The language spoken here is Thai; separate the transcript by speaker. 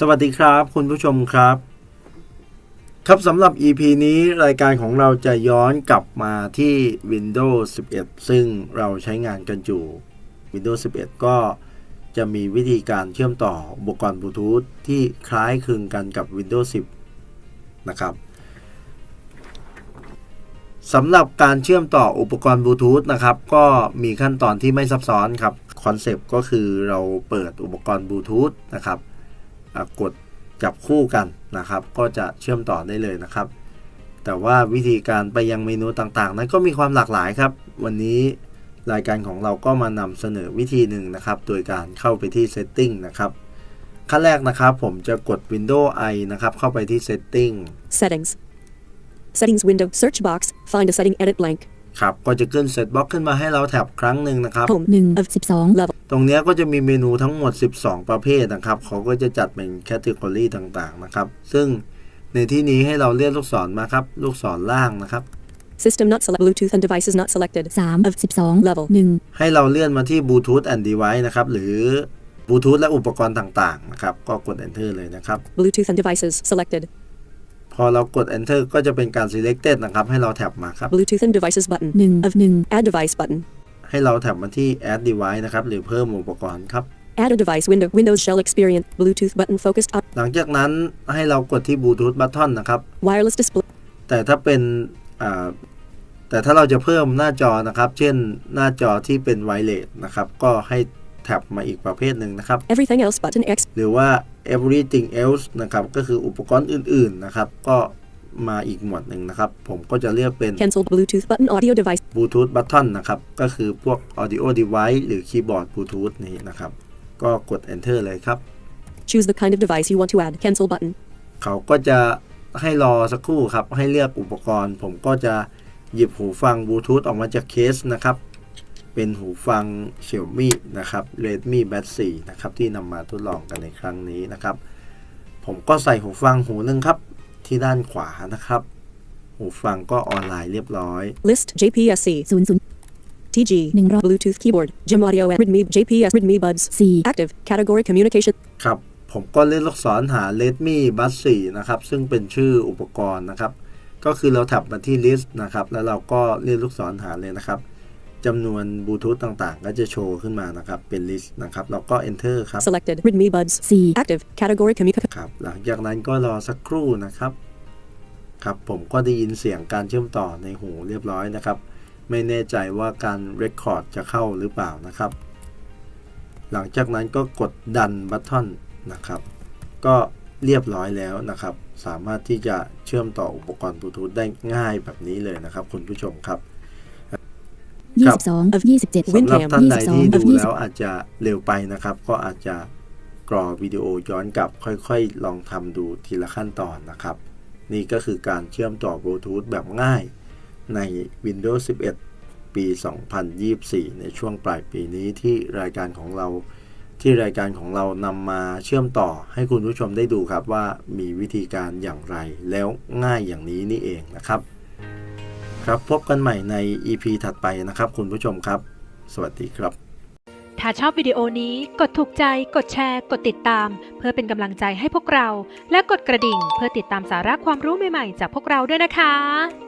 Speaker 1: สวัสดีครับ คุณผู้ชมครับ ครับสำหรับ EP นี้รายการของเราจะย้อนกลับมาที่ Windows 11 ซึ่งเราใช้งานกันอยู่ Windows 11 ก็จะมีวิธีการเชื่อมต่ออุปกรณ์บลูทูธที่คล้ายคลึงกันกับ Windows 10 นะครับสำหรับการเชื่อมต่ออุปกรณ์บลูทูธนะครับ ก็มีขั้นตอนที่ไม่ซับซ้อนครับคอนเซปต์ก็คือเราเปิดอุปกรณ์บลูทูธนะครับ กดจับคู่กันนะครับ ก็จะเชื่อมต่อได้เลยนะครับ แต่ว่าวิธีการไปยังเมนูต่างๆ นั้นก็มีความหลากหลายครับ วันนี้รายการของเราก็มานำเสนอวิธีหนึ่งนะครับ โดยการเข้าไปที่ Setting นะครับ ขั้นแรกนะครับผมจะกด Windows I นะครับ เข้าไปที่ Setting
Speaker 2: Settings. Settings window. Search box. Find a setting. Edit blank.
Speaker 1: ครับ ก็จะขึ้น Set Box ขึ้นมาให้เราแท็บครั้งหนึ่งนะครับ
Speaker 2: Home. 1 of 12. Level.
Speaker 1: ตรงเนี้ยก็จะมีเมนูทั้งหมด 12 ประเภทนะครับ เขาก็จะจัดเป็นแคตตากรีต่างๆนะครับ ซึ่งในที่นี้ให้เราเลื่อนลูกศรมาครับ ลูกศรล่างนะครับ
Speaker 2: System not select. Bluetooth and devices not selected. 3 of 12. Level. 1.
Speaker 1: ให้เราเลื่อนมาที่ Bluetooth and Device นะครับ หรือ Bluetooth และอุปกรณ์ต่างๆ นะครับ ก็กด Enter เลยนะครับ
Speaker 2: Bluetooth and devices selected.
Speaker 1: พอเรากด Enter ก็จะเป็นการ Selected นะครับ ให้เราแท็บมาครับ
Speaker 2: Bluetooth and devices button. 1 of 1. Add device button.
Speaker 1: ให้เราแท็บมาที่ Add Device นะครับ หรือเพิ่มอุปกรณ์ครับ
Speaker 2: Add a device window. Windows shell experience. Bluetooth button focused on
Speaker 1: หลังจากนั้นให้เรากดที่ Bluetooth Button นะครับ
Speaker 2: wireless display.
Speaker 1: แต่ถ้าเป็นอ่าแต่ถ้าเราจะเพิ่มหน้าจอนะครับ เช่นหน้าจอที่เป็นไวเลสนะครับ ก็ให้แท็บมาอีกประเภทหนึ่งนะครับ
Speaker 2: Everything else button X.
Speaker 1: หรือว่า everything else นะครับก็คืออุปกรณ์อื่นๆนะครับก็มาอีกหมวดหนึ่งนะครับ ผมก็จะเลือกเป็น
Speaker 2: Cancelled Bluetooth button. Audio device.
Speaker 1: Bluetooth button นะครับ ก็คือพวก audio device หรือคีย์บอร์ด Bluetooth นี้นะครับ ก็กด enter เลยครับ
Speaker 2: Choose the kind of device you want to add. Cancel button.
Speaker 1: เขาก็จะให้รอสักครู่ครับ ให้เลือกอุปกรณ์ ผมก็จะหยิบหูฟังบลูทูธออกมาจากเคสนะครับ เป็นหูฟัง Xiaomi นะครับ Redmi Buds 4นะครับ ที่นำมาทดลองกันในครั้งนี้นะครับ ผมก็ใส่หูฟังหูหนึ่งครับที่ด้านขวานะครับ หูฟังก็ออนไลน์เรียบร้อย
Speaker 2: List JPSC.
Speaker 3: 0 0
Speaker 2: TG.
Speaker 3: 100
Speaker 2: Bluetooth keyboard. Jim audio. and Readme. JPS. Readme buds.
Speaker 3: 4
Speaker 2: Active. Category communication.
Speaker 1: ครับ ผมก็เลื่อนลูกศรหา Redmi Buds 4นะครับ ซึ่งเป็นชื่ออุปกรณ์นะครับ ก็คือเราแท็บมาที่ list นะครับ แล้วเราก็เลื่อนลูกศรหาเลยนะครับ จำนวนบลูทูธต่างๆ ก็จะโชว์ขึ้นมานะครับ เป็น list นะครับแล้วก็ enter ครับ
Speaker 2: Selected. Readme buds.
Speaker 3: 4
Speaker 2: Active. Category communication.
Speaker 1: ครับ หลังจากนั้นก็รอสักครู่นะครับ ครับ ผมก็ได้ยินเสียงการเชื่อมต่อในหูเรียบร้อยนะครับ ไม่แน่ใจว่าการ record จะเข้าหรือเปล่านะครับ หลังจากนั้นก็กดดันบัตทอนนะครับ ก็เรียบร้อยแล้วนะครับ สามารถที่จะเชื่อมต่ออุปกรณ์บลูทูธได้ง่ายแบบนี้เลยนะครับ คุณผู้ชมครับ
Speaker 3: 22 of 27
Speaker 1: สำหรับท่านใดที่
Speaker 3: 22
Speaker 1: ดู
Speaker 3: of 20
Speaker 1: แล้วอาจจะเร็วไปนะครับ ก็อาจจะกรอวิดีโอย้อนกลับค่อยๆ ลองทำดูทีละขั้นตอนนะครับ นี่ก็คือการเชื่อมต่อบลูทูธแบบง่ายใน Windows 11 ปี 2024 ในช่วงปลายปีนี้ที่รายการของเรา ที่รายการของเรานำมาเชื่อมต่อให้คุณผู้ชมได้ดูครับว่ามีวิธีการอย่างไรแล้วง่ายอย่างนี้นี่เองนะครับ ครับ พบกันใหม่ใน EP ถัดไปนะครับ คุณผู้ชมครับ สวัสดีครับ
Speaker 4: ถ้าชอบวิดีโอนี้กดถูกใจ กดแชร์ กดติดตาม เพื่อเป็นกำลังใจให้พวกเรา และกดกระดิ่งเพื่อติดตามสาระความรู้ใหม่ๆ จากพวกเราด้วยนะคะ